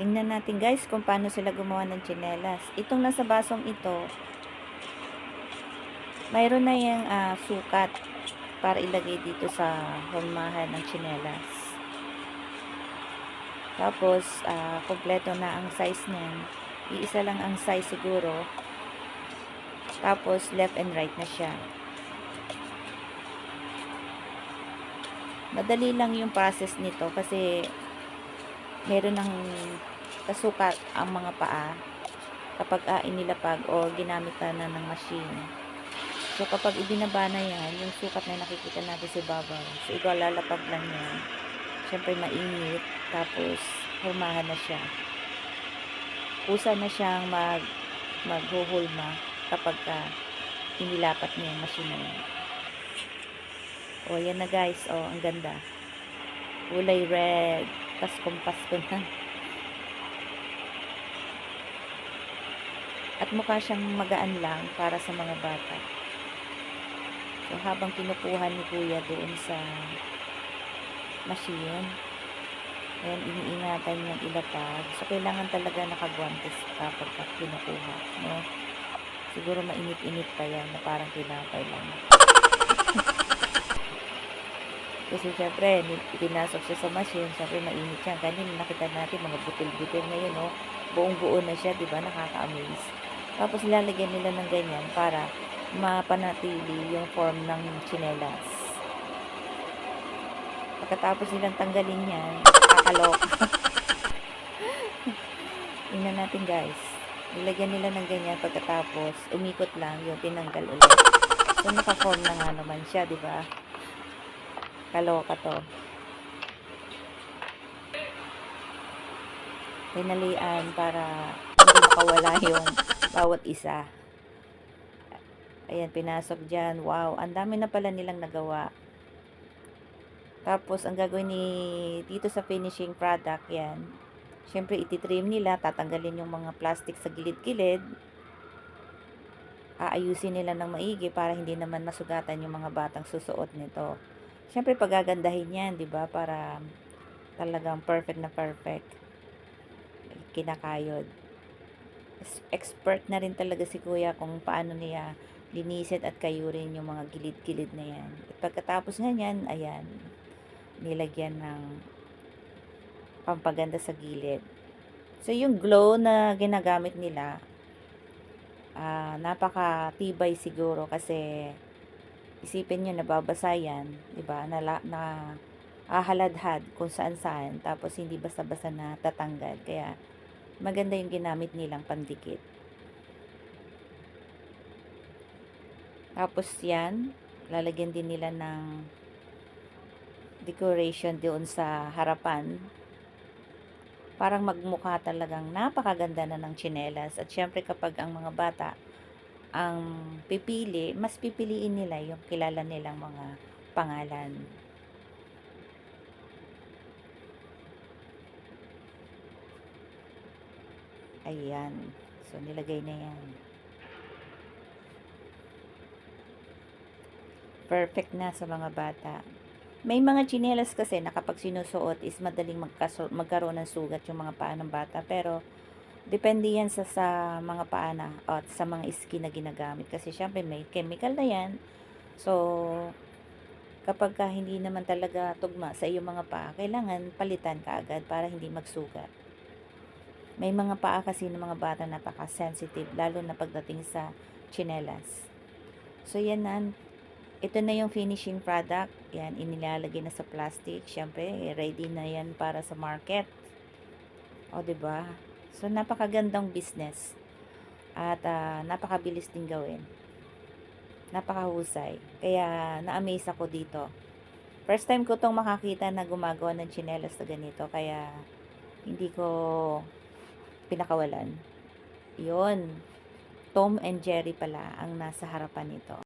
Tingnan natin guys kung paano sila gumawa ng tsinelas. Itong nasa basong ito, mayroon na yung ah, sukat para ilagay dito sa hulmahan ng tsinelas. Tapos, ah, kompleto na ang size niyan. Iisa lang ang size siguro. Tapos, left and right na siya. Madali lang yung process nito kasi meron ng kasukat ang mga paa kapag ah, inilapag o ginamit na, ng machine. So, kapag ibinaba na yan, yung sukat na nakikita natin sa babaw, so igalalapag lang yan. Siyempre, mainit. Tapos, humahan na siya. Kusa na siyang mag, maghuhulma kapag ka inilapat niya yung machine na yan. O, yan na guys. O, ang ganda. Kulay red. Paskong-pasko na. At mukha siyang magaan lang para sa mga bata. So, habang kinukuha ni kuya doon sa machine, ayan, iniingatan niyang ilapag. So, kailangan talaga nakagwantes kapag ka kinukuha, no? Siguro mainit-init pa yan na parang tinapay lang. Kasi syempre, pinasok siya sa machine, syempre mainit siya. Kanina nakita natin mga butil-butil ngayon, no? Buong buo na siya, di ba? Nakaka-amaze. Tapos lalagyan nila ng ganyan para mapanatili yung form ng chinelas. Pagkatapos nilang tanggalin yan, kakaloka. Tingnan natin guys. Nilagyan nila ng ganyan pagkatapos, umikot lang yung tinanggal ulit. So, naka-form na nga naman siya, di ba? Kaloka to. Tinalian para hindi makawala yung bawat isa. Ayan, pinasok dyan. Wow, ang dami na pala nilang nagawa. Tapos, ang gagawin ni dito sa finishing product, yan. Siyempre, ititrim nila, tatanggalin yung mga plastic sa gilid-gilid. Aayusin nila ng maigi para hindi naman masugatan yung mga batang susuot nito. Siyempre, pagagandahin yan, di ba? Para talagang perfect na perfect. Kinakayod. Expert na rin talaga si kuya kung paano niya linisin at kayurin yung mga gilid-gilid na yan. At pagkatapos nga yan, ayan, nilagyan ng pampaganda sa gilid. So, yung glow na ginagamit nila, ah napaka-tibay siguro kasi isipin nyo, nababasa yan, di ba, na, na ahaladhad kung saan-saan, tapos hindi basta-basta na tatanggal. Kaya, maganda yung ginamit nilang pandikit. Tapos yan, lalagyan din nila ng decoration doon sa harapan. Parang magmukha talagang napakaganda na ng tsinelas. At syempre kapag ang mga bata ang pipili, mas pipiliin nila yung kilala nilang mga pangalan. Ayan. So, nilagay na yan. Perfect na sa mga bata. May mga chinelas kasi na kapag sinusuot is madaling magkaso, magkaroon ng sugat yung mga paa ng bata. Pero, depende yan sa, sa mga paa na at sa mga skin na ginagamit. Kasi syempre may chemical na yan. So, kapag ka hindi naman talaga tugma sa iyong mga paa, kailangan palitan ka agad para hindi magsugat. May mga paa kasi ng mga bata napaka-sensitive, lalo na pagdating sa chinelas. So, yan na. Ito na yung finishing product. Yan, inilalagay na sa plastic. Siyempre, ready na yan para sa market. O, ba? So, napakagandang business. At ah, napakabilis din gawin. Napakahusay. Kaya, na-amaze ako dito. First time ko tong makakita na gumagawa ng chinelas na ganito. Kaya, hindi ko pinakawalan. Yun. Tom and Jerry pala ang nasa harapan nito.